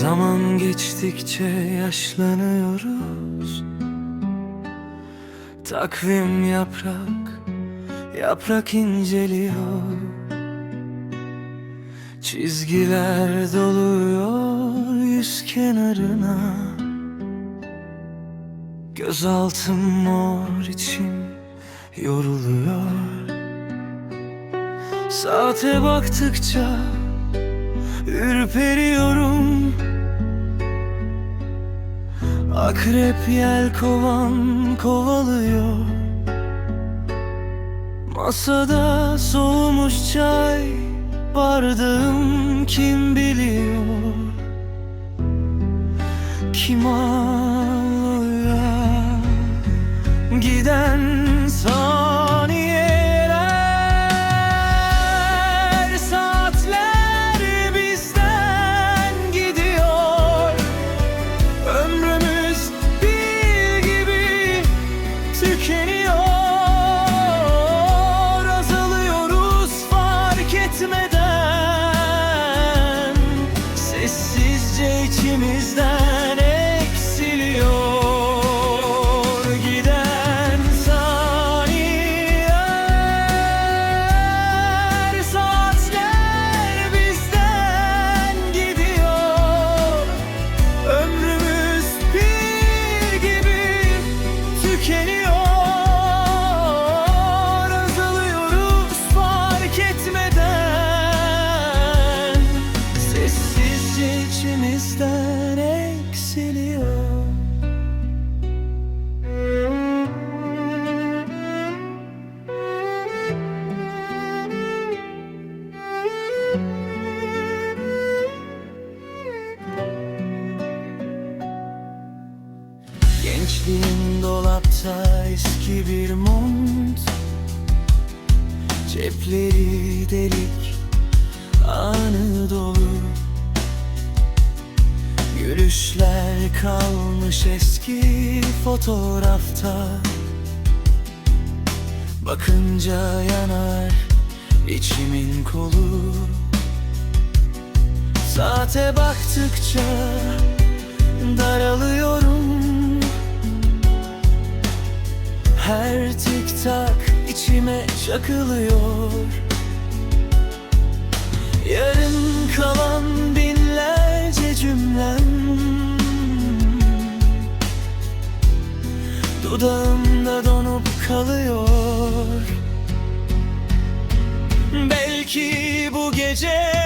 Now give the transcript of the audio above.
Zaman geçtikçe yaşlanıyoruz. Takvim yaprak, yaprak inceliyor. Çizgiler doluyor yüz kenarına. Gözaltım mor içim yoruluyor. Saate baktıkça ürperiyorum Akrep yel kovan kovalıyor. Masada soğumuş çay Bardağım kim biliyor? Kim ağlıyor is that Gençliğin dolapta eski bir mont. Cepleri delik anı dolu. Gülüşler kalmış eski fotoğrafta. Bakınca yanar içimin kolu. Saate baktıkça daralıyorum Her tik tak içime çakılıyor. Yarım kalan binlerce cümlem. Dudağımda donup kalıyor. Belki bu gece